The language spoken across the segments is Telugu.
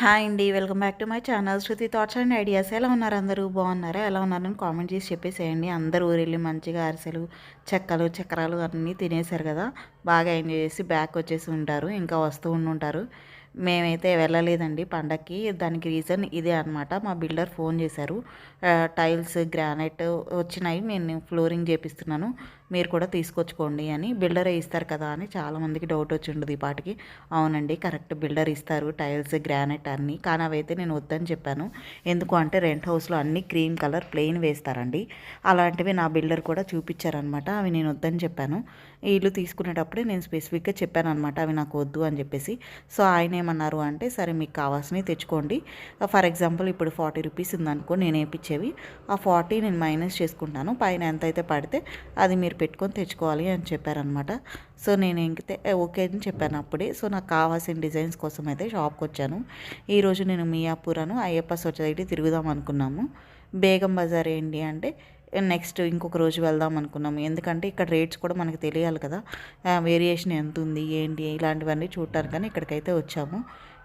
హాయ్ అండి welcome back to my channel. Shruti thoughts and ideas. ఎలా ఉన్నారు అందరూ? బాగున్నారా? ఎలా ఉన్నారని కామెంట్ చేసి చెప్పేసేయండి. అందరూ ఊరెళ్ళి మంచిగా అరిసెలు చెక్కలు చక్రాలు అన్నీ తినేశారు కదా. బాగా ఎంజాయ్ చేసి బ్యాక్ వచ్చేసి ఉంటారు. ఇంకా వస్తూ ఉండుంటారు. మేమైతే వెళ్ళలేదండి పండక్కి. దానికి రీజన్ ఇదే అనమాట మా బిల్డర్ ఫోన్ చేశారు. టైల్స్ గ్రానైట్ వచ్చినాయి. నేను ఫ్లోరింగ్ చేపిస్తున్నాను. మీరు కూడా తీసుకొచ్చుకోండి అని. బిల్డరే ఇస్తారు కదా అని చాలామందికి డౌట్ వచ్చి ఉండదు ఈ పాటికి. అవునండి కరెక్ట్ బిల్డర్ ఇస్తారు. టైల్స్ గ్రానైట్ అన్నీ. కానీ అవైతే నేను వద్దని చెప్పాను. ఎందుకు అంటే రెంట్ హౌస్లో అన్ని క్రీమ్ కలర్ ప్లెయిన్ వేస్తారండి. అలాంటివి నా బిల్డర్ కూడా చూపించారనమాట అవి నేను వద్దని చెప్పాను. ఇల్లు తీసుకునేటప్పుడే నేను స్పెసిఫిక్గా చెప్పాను అనమాట అవి నాకు వద్దు అని చెప్పేసి. సో ఆయన ఏమన్నారు అంటే సరే మీకు కావాల్సినవి తెచ్చుకోండి. ఫర్ ఎగ్జాంపుల్ ఇప్పుడు ఫార్టీ రూపీస్ ఉందనుకో నేను వేయించేవి ఆ ఫార్టీ నేను మైనస్ చేసుకుంటాను. పైన ఎంత అయితే పడితే అది మీరు పెట్టుకొని తెచ్చుకోవాలి అని చెప్పారనమాట. సో నేను ఇంకితే ఓకే అని చెప్పాను అప్పుడే. సో నాకు కావాల్సిన డిజైన్స్ కోసం అయితే షాప్కి వచ్చాను. ఈరోజు నేను మియాపూరను అయ్యప్ప సొసైటీ తిరుగుదాం అనుకున్నాము. బేగం బజార్ ఏంటి అంటే నెక్స్ట్ ఇంకొక రోజు వెళ్దాం అనుకున్నాము. ఎందుకంటే ఇక్కడ రేట్స్ కూడా మనకు తెలియాలి కదా. వేరియేషన్ ఎంత ఉంది ఏంటి ఇలాంటివన్నీ చూడటానికి కానీ ఇక్కడికైతే వచ్చాము.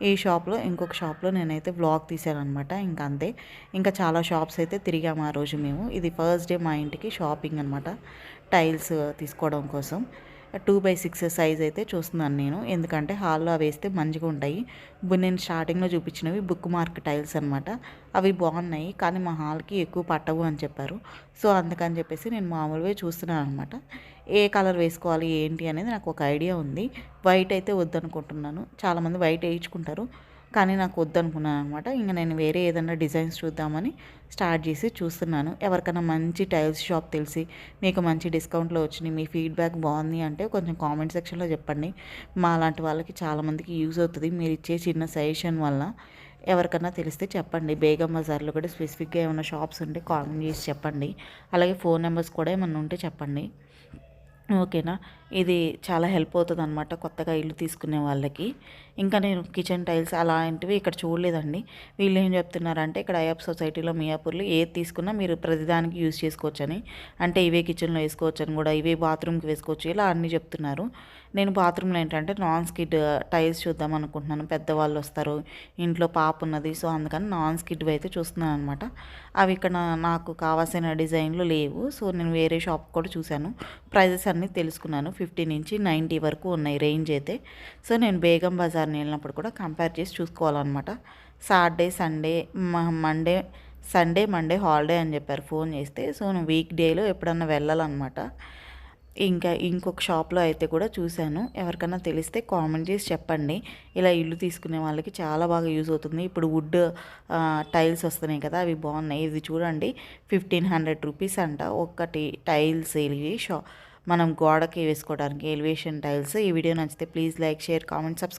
ఈ షాప్లో ఇంకొక షాప్లో నేనైతే బ్లాగ్ తీశాను అనమాట ఇంకా అంతే. ఇంకా చాలా షాప్స్ అయితే తిరిగాము ఆ రోజు మేము. ఇది ఫస్ట్ డే మా ఇంటికి షాపింగ్ అనమాట టైల్స్ తీసుకోవడం కోసం. టూ బై సిక్స్ సైజ్ అయితే చూస్తున్నాను నేను. ఎందుకంటే హాల్లో అవి వేస్తే మంచిగా ఉంటాయి. ఇప్పుడు నేను స్టార్టింగ్లో చూపించినవి బుక్ మార్క్ టైల్స్ అనమాట అవి బాగున్నాయి కానీ మా హాల్కి ఎక్కువ పట్టవు అని చెప్పారు. సో అందుకని చెప్పేసి నేను మామూలుగా చూస్తున్నాను అనమాట ఏ కలర్ వేసుకోవాలి ఏంటి అనేది నాకు ఒక ఐడియా ఉంది. వైట్ అయితే వద్దనుకుంటున్నాను. చాలామంది వైట్ వేయించుకుంటారు. కానీ నాకు వద్దనుకున్నాను అనమాట ఇంకా నేను వేరే ఏదైనా డిజైన్స్ చూద్దామని స్టార్ట్ చేసి చూస్తున్నాను. ఎవరికైనా మంచి టైల్స్ షాప్ తెలిసి మీకు మంచి డిస్కౌంట్లో వచ్చినాయి మీ ఫీడ్బ్యాక్ బాగుంది అంటే కొంచెం కామెంట్ సెక్షన్లో చెప్పండి. మా లాంటి వాళ్ళకి చాలామందికి యూజ్ అవుతుంది. మీరు ఇచ్చే చిన్న సజెషన్ వల్ల ఎవరికైనా తెలిస్తే చెప్పండి. బేగం బజార్లో కూడా స్పెసిఫిక్గా ఏమైనా షాప్స్ ఉంటే కామెంట్ చేసి చెప్పండి. అలాగే ఫోన్ నెంబర్స్ కూడా ఏమైనా ఉంటే చెప్పండి. ఓకేనా? ఇది చాలా హెల్ప్ అవుతుంది అనమాట కొత్తగా ఇల్లు తీసుకునే వాళ్ళకి. ఇంకా నేను కిచెన్ టైల్స్ అలాంటివి ఇక్కడ చూడలేదండి. వీళ్ళు ఏం చెప్తున్నారంటే ఇక్కడ అయ్యప్ సొసైటీలో మియాపూర్లో ఏది తీసుకున్నా మీరు ప్రతిదానికి యూజ్ చేసుకోవచ్చని. అంటే ఇవే కిచెన్లో వేసుకోవచ్చు అని కూడా ఇవే బాత్రూమ్కి వేసుకోవచ్చు ఇలా అన్నీ చెప్తున్నారు. నేను బాత్రూంలో ఏంటంటే నాన్ స్కిడ్ టైల్స్ చూద్దాం అనుకుంటున్నాను. పెద్దవాళ్ళు వస్తారు ఇంట్లో పాప ఉన్నది సో అందుకని నాన్ స్కిడ్ అయితే చూస్తున్నాను అనమాట అవి ఇక్కడ నాకు కావాల్సిన డిజైన్లు లేవు సో నేను వేరే షాప్ కూడా చూశాను. ప్రైజెస్ అన్నీ తెలుసుకున్నాను. ఫిఫ్టీ నుంచి నైంటీ వరకు ఉన్నాయి రేంజ్ అయితే. సో నేను బేగం బజార్ని వెళ్ళినప్పుడు కూడా కంపేర్ చేసి చూసుకోవాలన్నమాట. Saturday Sunday Monday Sunday Monday holiday అని చెప్పారు ఫోన్ చేస్తే. సో నేను వీక్ డేలో ఎప్పుడన్నా వెళ్ళాలన్నమాట. ఇంకా ఇంకొక షాప్లో అయితే కూడా చూశాను. ఎవరికైనా తెలిస్తే కామెంట్ చేసి చెప్పండి. ఇలా ఇల్లు తీసుకునే వాళ్ళకి చాలా బాగా యూజ్ అవుతుంది. ఇప్పుడు వుడ్ టైల్స్ వస్తున్నాయి కదా అవి బాగున్నాయి. ఇది చూడండి ఫిఫ్టీన్ హండ్రెడ్ రూపీస్ అంట. ఒక్కటి టైల్స్ ఇవి షా మనం గోడకి వేసుకోవడానికి ఎలివేషన్ టైల్స్ ఈ వీడియో నచ్చితే please like share comment subscribe